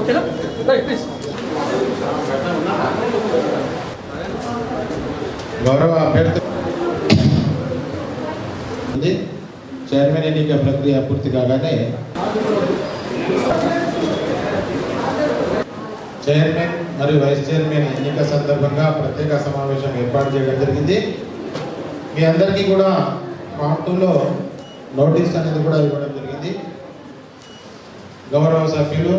ఓకేనా ప్లీజ్ గౌరవ అభ్యర్థి చైర్మన్ ఎన్నిక ప్రక్రియ పూర్తి కాగానే చైర్మన్ మరియు వైస్ చైర్మన్ ఎన్నిక సందర్భంగా ప్రత్యేక సమావేశం ఏర్పాటు చేయడం జరిగింది. మీ అందరికీ కూడా పార్ట్ నోటీస్ అనేది కూడా ఇవ్వడం జరిగింది. గౌరవ సభ్యులు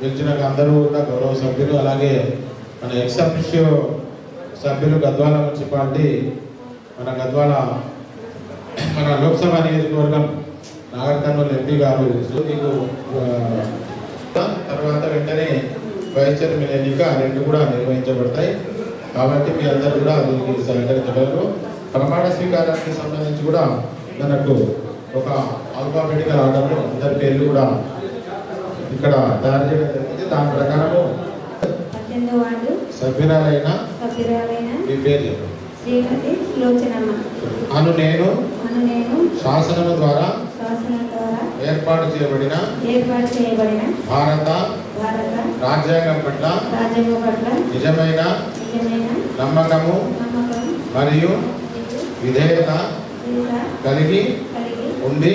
గెలిచినాక అందరూ కూడా గౌరవ సభ్యులు అలాగే మన ఎక్స్ అఫిషియో సభ్యులు గద్వాల మున్సిపాలిటీ మన గద్వాల మన లోక్సభ నియోజకవర్గం నాగర్ కర్నూలు ఎంపీ గారు మీకు తర్వాత వెంటనే వైస్ చైర్మన్ ఎన్నిక రెండు కూడా నిర్వహించబడతాయి. కాబట్టి మీ అందరూ కూడా దీనికి సహకరించగలరు. ప్రమాణ స్వీకారానికి సంబంధించి కూడా మనకు ఒక ఆల్ఫాబెటికల్ ఆర్డర్లో అందరి పేర్లు కూడా ఇక్కడ తయారు చేయడం జరిగింది. దాని ప్రకారము సభ్యురాలైన మీ పేరు అను నేను శాసనము ద్వారా ఏర్పాటు చేయబడిన ఏర్పాటు చేయబడిన భారత భారత రాజ్యాంగం పట్ల రాజ్యాంగం పట్ల నిజమైన నిజమైన నమ్మకము నమ్మకం మరియు విధేయత కలిగి ఉండి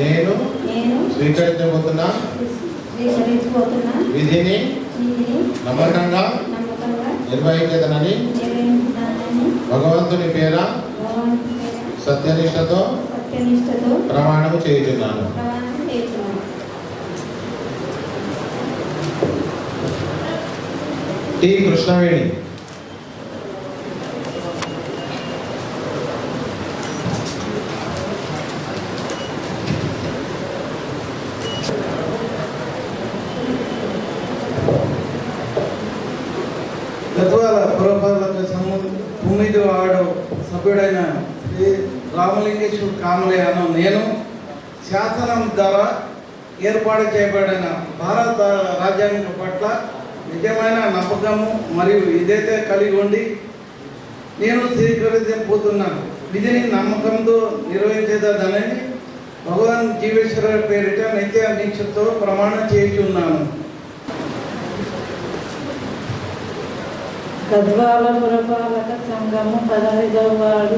నేను నేను స్వీకరించబోతున్న. విధిని నమ్మకంగా నిర్వహించదనని భగవంతుని పేర సత్యనిష్టతో ప్రమాణము చేయుచున్నాను. టి కృష్ణవేణి గద్వాల పురపాలక సంఘం తొమ్మిది వాడు సభ్యుడైన శ్రీ రామలింగేశ్వర కామలే అను నేను శాసనం ద్వారా ఏర్పాటు చేయబడిన భారత రాజ్యాంగం పట్ల నిజమైన నమ్మకము మరియు ఇదైతే కలిగి ఉండి నేను స్వీకరించబోతున్నాను విధిని నమ్మకంతో నిర్వహించేదని భగవాన్ జీవేశ్వర పేరిట నిత్య దీక్షతో ప్రమాణం చేయుచున్నాను. గద్వాల పురపాలక సంఘము పదహైదవ వార్డు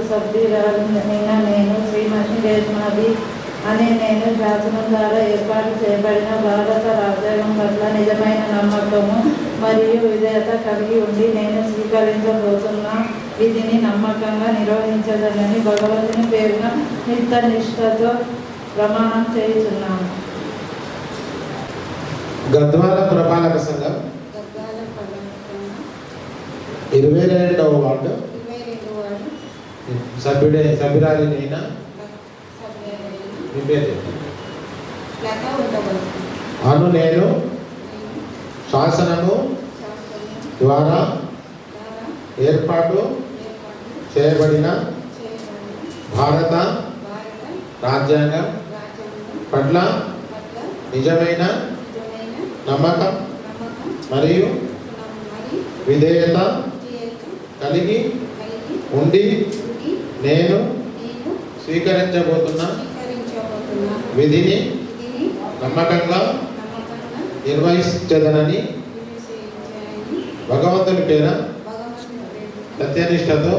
నేను శ్రీమతి రేష్మాది అనే నేను శాసనం ద్వారా ఏర్పాటు చేయబడిన భారత రాజ్యాంగం పట్ల నిజమైన నమ్మకము మరియు విధేయత కలిగి ఉండి నేను స్వీకరించబోతున్న విధిని నమ్మకంగా నిర్వహించదనని భగవంతుని పేరున నిత్య నిష్ఠతో ప్రమాణం చేయుచున్నాను. గద్వాల పురపాలక సంఘం ఇరవై రెండవ వార్డు. సభ్యుడే సభ్యురాలినైన? అను నేను శాసనము ద్వారా ఏర్పాటు చేయబడిన భారత రాజ్యాంగం పట్ల నిజమైన నమ్మకం మరియు మరి విధేయత విధేయత కలిగి ఉండి నేను నేను స్వీకరించబోతున్న విధిని నమ్మకంగా నిర్వహించదనని భగవంతుని పేర సత్యనిష్టతో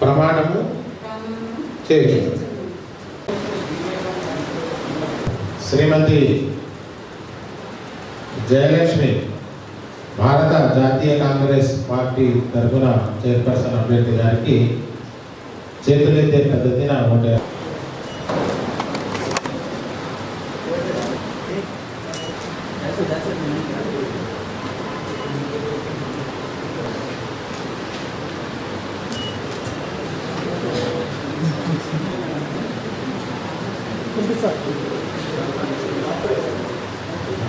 ప్రమాణము ప్రమాణం చేయుచున్నాను. శ్రీమతి జయలక్ష్మి భారత జాతీయ కాంగ్రెస్ పార్టీ తరఫున చైర్పర్సన్ అభ్యర్థి గారికి చేతులెత్తే పద్ధతిన ఓటే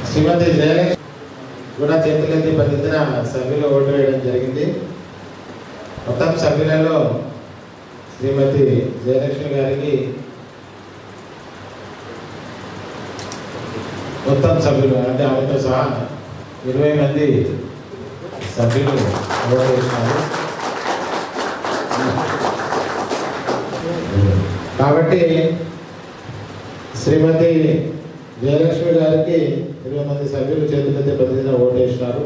శ్రీమతి జయలక్ష్మి కూడా చేతులెత్తి పద్ధతిన సభ్యులు ఓటు వేయడం జరిగింది. మొత్తం సభ్యులలో శ్రీమతి జయలక్ష్మి గారికి మొత్తం సభ్యులు అంటే ఆమెతో సహా ఇరవై మంది సభ్యులు ఓటు వేసినారు. కాబట్టి శ్రీమతి జయలక్ష్మి గారికి ఇరవై మంది సభ్యులు చేతులైతే ప్రతిదిన ఓటు వేసినారు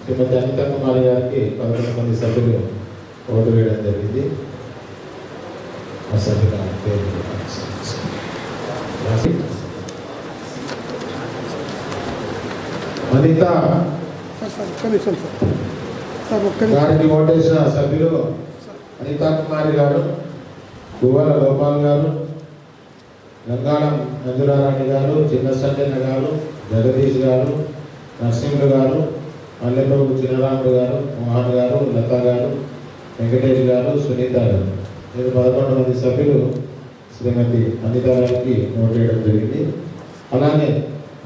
శ్రీమతి అనిత కుమారి గారికి పదకొండు మంది సభ్యులు ఓటు వేయడం జరిగింది. అనిత గారికి ఓటేసిన సభ్యులు అనితా కుమారి గారు గువ్వల గోపాల్ గారు గంగాళం మంజులారాణి గారు చిన్న సంజన గారు జగదీష్ గారు నరసింహుడు గారు మల్లెపూరు చిన్నరాముడు గారు మోహన్ గారు లత గారు వెంకటేష్ గారు సునీత గారు. నేను పదకొండు మంది సభ్యులు శ్రీమతి అనిత గారికి ఓటు వేయడం జరిగింది. అలానే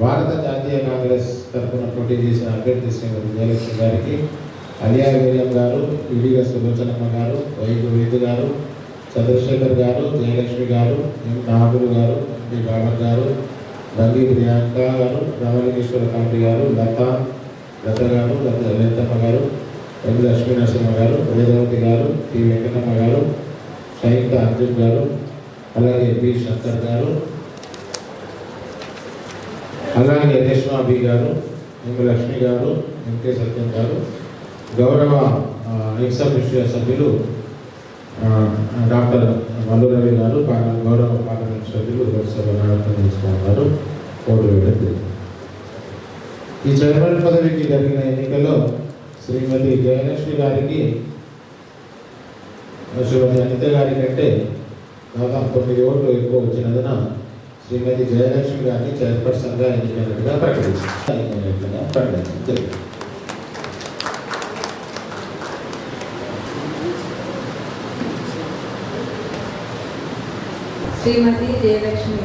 భారత జాతీయ కాంగ్రెస్ తరఫున పోటీ చేసిన అభ్యర్థి శ్రీమతి జయలక్ష్మి గారికి అలియా వీర్యం గారు ఈడిగా సులోచనమ్మ గారు వైద్య వైద్య గారు చంద్రశేఖర్ గారు జయలక్ష్మి గారు ఎం నాగులు గారు ఎంపీ బాబర్ గారు రంగి ప్రియాంక గారు రామలింగేశ్వర కమిటీ గారు లత లత గారు లత లలితమ్మ గారు ఎం లక్ష్మీ నరసింహ గారు వేదవతి గారు టి వెంకటమ్మ గారు సంయుక్త అర్జున్ గారు అలాగే బి శంకర్ గారు అలాగే రేష్మా బి గారు ఎం లక్ష్మి గారు ఎంకే సత్యం గారు గౌరవ ఎక్సఫిషియల్ సభ్యులు డాక్టర్ మల్లు రవి గారు గౌరవ పార్లమెంట్ సభ్యులు లోక్సభ నాయకత్వం తీసుకున్నారు. ఓటు వేయడం ఈ చైర్మన్ పదవికి జరిగిన ఎన్నికలో శ్రీమతి జయలక్ష్మి గారికి శ్రీమతి అనిత గారి కంటే దాదాపు తొమ్మిది ఓట్లు ఎక్కువ వచ్చినందున శ్రీమతి జయలక్ష్మి గారిని చైర్పర్సన్గా ఎన్నికైనట్టుగా ప్రకటించారు ప్రకటించారు ప్రకటించడం జరిగింది. శ్రీమతి జయలక్ష్మి.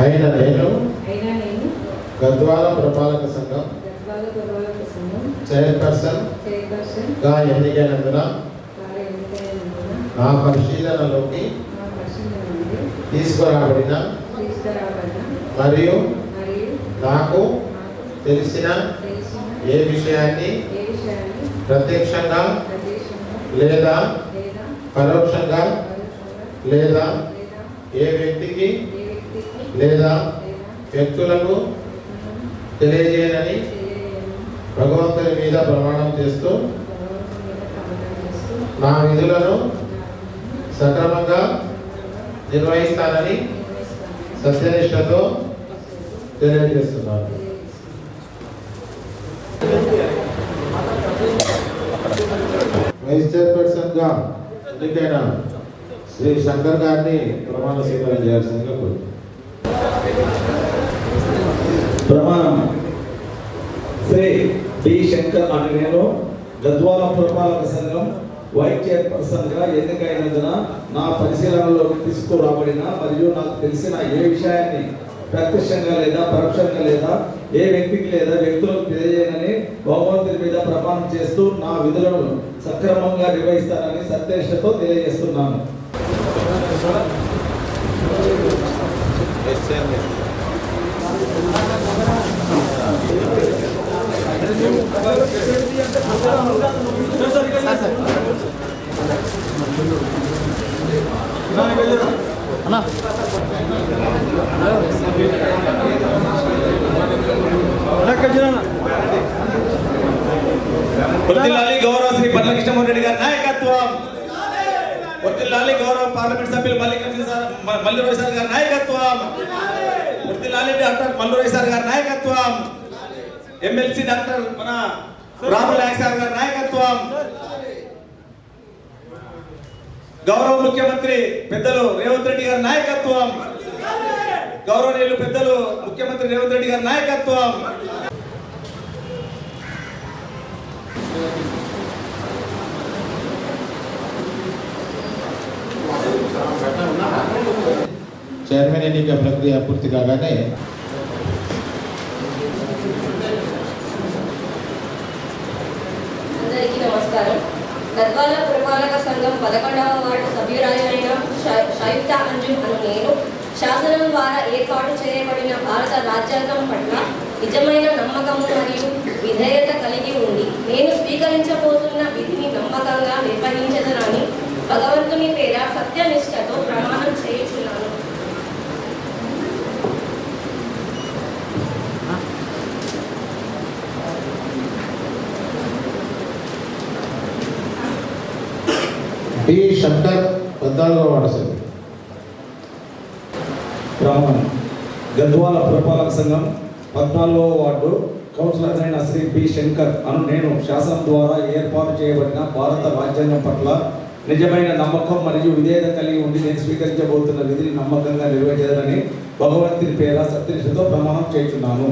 అయిన నేను అయినా నేను గద్వాల పురపాలక సంఘం గద్వాల సంఘం చైర్పర్సన్ చైర్పర్సన్గా ఎన్నికైనందున నా పరిశీలనలోకి తీసుకురాబడిన మరియు నాకు తెలిసిన ఏ విషయాన్ని ప్రత్యక్షంగా లేదా పరోక్షంగా లేదా ఏ వ్యక్తికి లేదా వ్యక్తులకు తెలియజేయనని తెలియజేయని భగవంతుని మీద ప్రమాణం చేస్తూ నా విధులను సక్రమంగా నిర్వహిస్తానని సత్యనిష్టతో తెలియజేస్తున్నాను. వైస్ చైర్పర్సన్గా ఎన్నికైన శ్రీ శంకర్ గారిని ప్రమాణ స్వీకారం చేయాల్సిందిగా ప్రమాణం. శ్రీ డి శంకర్ అని నేను గద్వాల పురపాలక సంఘం వైస్ చైర్పర్సన్గా ఎన్నికైనందున నా పరిశీలనలోకి తీసుకురాబడిన మరియు నాకు తెలిసిన ఏ విషయాన్ని ప్రత్యక్షంగా లేదా పరోక్షంగా లేదా ఏ వ్యక్తికి లేదా వ్యక్తులకు తెలియజేయనని భగవంతుని మీద ప్రమాణం చేస్తూ నా విధులను సక్రమంగా నిర్వహిస్తానని సత్యనిష్టతో తెలియజేస్తున్నాను. వర్తిల్లాలి గౌరవ శ్రీ పల్లకృష్ణమోహన్ రెడ్డి గారి నాయకత్వం వర్తిల్లాలి గౌరవ పార్లమెంట్ సభ్యులు మల్లికార్జున సార్ మ- సార్ గారి నాయకత్వం. వర్తిల్లాలి డాక్టర్ మల్లు సార్ గారి నాయకత్వం. ఎమ్మెల్సీ డాక్టర్ మన రాముల నాయక్ సార్ గారి నాయకత్వం. గౌరవ ముఖ్యమంత్రి పెద్దలు రేవంత్ రెడ్డి గారి నాయకత్వం. గౌరవనీయులు పెద్దలు ముఖ్యమంత్రి రేవంత్ రెడ్డి గారి నాయకత్వం. చైర్మన్ ఎన్నిక ప్రక్రియ పూర్తి కాగానే అందరికీ నమస్కారం. గద్వాల పురపాలక సంఘం పదకొండవ వార్డు సభ్యురాలైన షా- అంజుమ్ అను నేను శాసనం ద్వారా ఏర్పాటు చేయబడిన భారత రాజ్యాంగం పట్ల నిజమైన నమ్మకము మరియు విధేయత కలిగి ఉంది నేను స్వీకరించబోతున్న విధిని నమ్మకంగా నిర్వహించదనని భగవంతుని పేర సత్యనిష్టతో ప్రమాణం చేయుచున్నాను పి శంకర్ పద్నాలుగో వార్డు సభ్యులు గద్వాల పురపాలక సంఘం పద్నాలుగో వార్డు కౌన్సిలర్ అయిన శ్రీ పి శంకర్ అను నేను శాసనం ద్వారా ఏర్పాటు చేయబడిన భారత రాజ్యాంగం పట్ల నిజమైన నమ్మకం మరియు విధేయత కలిగి ఉండి నేను స్వీకరించబోతున్న విధిని నమ్మకంగా నిర్వహించాలని భగవంతుని పేర సత్యనిషతో ప్రమాణం చేస్తున్నాను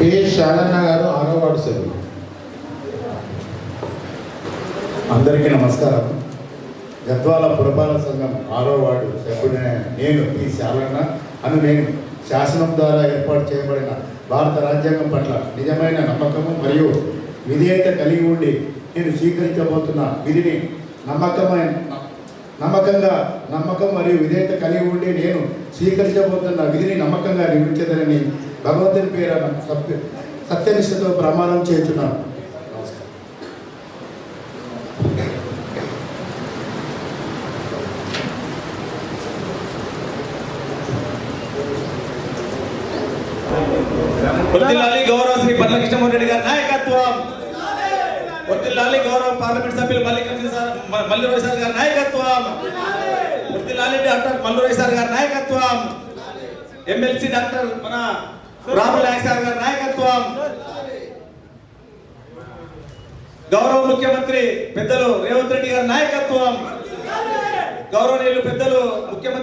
పి శారన్న గారు ఆరో వార్డు సభ్యులు. అందరికీ నమస్కారం. గద్వాల పురపాలక సంఘం ఆరో వార్డు సభ్యుడైన నేను పి శాలన్న అను నేను శాసనం ద్వారా ఏర్పాటు చేయబడిన భారత రాజ్యాంగం పట్ల నిజమైన నమ్మకము మరియు విధేయత కలిగి ఉండి నేను స్వీకరించబోతున్న విధిని నమ్మకమైన నమ్మకంగా నమ్మకం మరియు విధేయత కలిగి ఉండి నేను స్వీకరించబోతున్న విధిని నమ్మకంగా నిర్మించదని భగవంతుని పేర సత్య సత్యనిష్టతో ప్రమాణం చేస్తున్నాను నమస్కారం గౌరవ శ్రీ పట్ల రెడ్డి గారి నాయకత్వం. వర్ధిల్లాలి గౌరవ పార్లమెంట్ సభ్యులు మల్లికార్జున సార్ మ- సార్ గారి నాయకత్వం. వర్ధిల్లాలి డాక్టర్ మల్లురావు సార్ గారి నాయకత్వం. ఎమ్మెల్సీ డాక్టర్ మన రాముల సార్ గారి నాయకత్వం. గౌరవ ముఖ్యమంత్రి పెద్దలు రేవంత్ రెడ్డి గారి నాయకత్వం. గౌరవనీయులు పెద్దలు ముఖ్యమంత్రి